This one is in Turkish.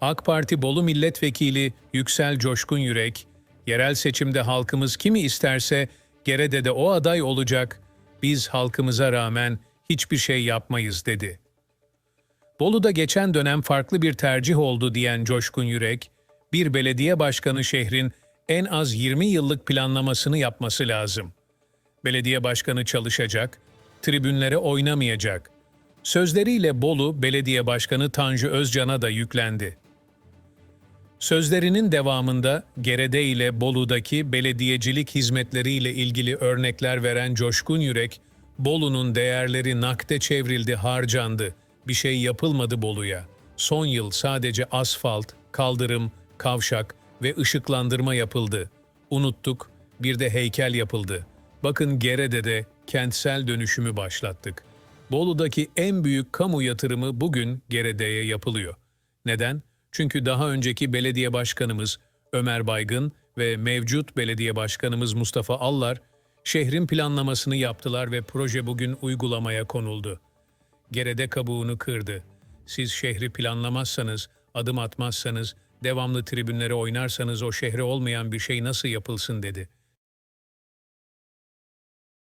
AK Parti Bolu Milletvekili Yüksel Coşkun Yürek, yerel seçimde halkımız kimi isterse Gerede'de o aday olacak, biz halkımıza rağmen hiçbir şey yapmayız dedi. Bolu'da geçen dönem farklı bir tercih oldu diyen Coşkun Yürek, bir belediye başkanı şehrin en az 20 yıllık planlamasını yapması lazım. Belediye başkanı çalışacak, tribünlere oynamayacak. Sözleriyle Bolu Belediye Başkanı Tanju Özcan'a da yüklendi. Sözlerinin devamında Gerede ile Bolu'daki belediyecilik hizmetleriyle ilgili örnekler veren Coşkun Yürek, Bolu'nun değerleri nakde çevrildi, harcandı. Bir şey yapılmadı Bolu'ya. Son yıl sadece asfalt, kaldırım, kavşak ve ışıklandırma yapıldı. Unuttuk, bir de heykel yapıldı. Bakın Gere'de de kentsel dönüşümü başlattık. Bolu'daki en büyük kamu yatırımı bugün Gerede'ye yapılıyor. Neden? Çünkü daha önceki belediye başkanımız Ömer Baygın ve mevcut belediye başkanımız Mustafa Allar şehrin planlamasını yaptılar ve proje bugün uygulamaya konuldu. Gerede kabuğunu kırdı. Siz şehri planlamazsanız, adım atmazsanız, devamlı tribünlere oynarsanız o şehre olmayan bir şey nasıl yapılsın dedi.''